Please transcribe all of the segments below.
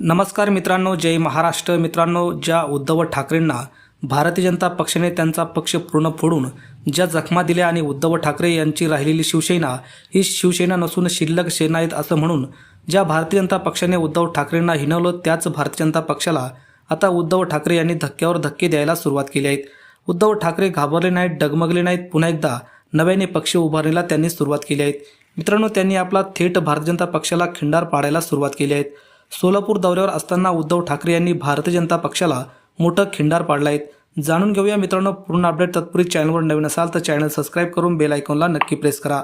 नमस्कार मित्रांनो जय महाराष्ट्र. मित्रांनो ज्या उद्धव ठाकरेंना भारतीय जनता पक्षाने त्यांचा पक्ष पूर्ण फोडून ज्या जखमा दिल्या आणि उद्धव ठाकरे यांची राहिलेली शिवसेना ही शिवसेना नसून शिल्लक सेना आहेत असं म्हणून ज्या भारतीय जनता पक्षाने उद्धव ठाकरेंना हिणवलं त्याच भारतीय जनता पक्षाला आता उद्धव ठाकरे यांनी धक्क्यावर धक्के द्यायला सुरुवात केली आहेत. उद्धव ठाकरे घाबरले नाहीत डगमगले नाहीत पुन्हा एकदा नव्याने पक्ष उभारणीला त्यांनी सुरुवात केली आहे मित्रांनो त्यांनी आपला थेट भारतीय जनता पक्षाला खिंडार पाडायला सुरुवात केली आहे सोलापूर दौऱ्यावर असताना उद्धव ठाकरे यांनी भारतीय जनता पक्षाला मोठं खिंडार पाडलं आहेत जाणून घेऊया मित्रांनो पूर्ण अपडेट तत्पूर्वी चॅनलवर नवीन असाल तर चॅनल सबस्क्राईब करून बेल आयकॉनला नक्की प्रेस करा.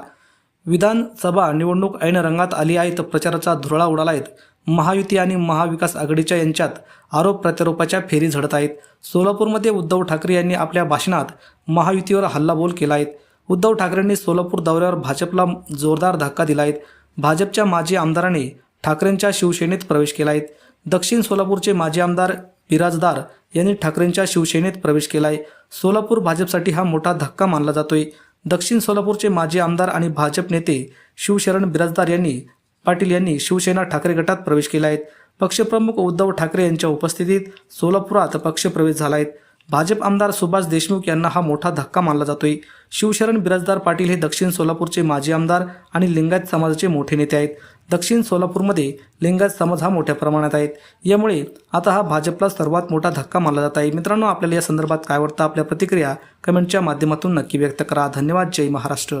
विधानसभा निवडणूक ऐन रंगात आली आहे तर प्रचाराचा धुरळा उडाला आहेत महायुती आणि महाविकास आघाडीच्या यांच्यात आरोप प्रत्यारोपाच्या फेरी झडत आहेत. सोलापूरमध्ये उद्धव ठाकरे यांनी आपल्या भाषणात महायुतीवर हल्लाबोल केला आहे. उद्धव ठाकरेंनी सोलापूर दौऱ्यावर भाजपला जोरदार धक्का दिला आहे. भाजपच्या माजी आमदाराने ठाकरेंच्या शिवसेनेत प्रवेश केला आहे दक्षिण सोलापूरचे माजी आमदार बिराजदार यांनी ठाकरेंच्या शिवसेनेत प्रवेश केला आहे सोलापूर भाजपसाठी हा मोठा धक्का मानला जातोय. दक्षिण सोलापूरचे माजी आमदार आणि भाजप नेते शिवशरण बिराजदार यांनी पाटील यांनी शिवसेना ठाकरे गटात प्रवेश केला आहे पक्षप्रमुख उद्धव ठाकरे यांच्या उपस्थितीत सोलापुरात पक्षप्रवेश झाला आहे भाजप आमदार सुभाष देशमुख यांना हा मोठा धक्का मानला जातोय. शिवशरण बिराजदार पाटील हे दक्षिण सोलापूरचे माजी आमदार आणि लिंगायत समाजाचे मोठे नेते आहेत. दक्षिण सोलापूरमध्ये लिंगायत समाज हा मोठ्या प्रमाणात आहेत. यामुळे आता हा भाजपला सर्वात मोठा धक्का मानला जात आहे. मित्रांनो आपल्याला या संदर्भात काय वाटतं? आपल्या प्रतिक्रिया कमेंटच्या माध्यमातून नक्की व्यक्त करा. धन्यवाद. जय महाराष्ट्र.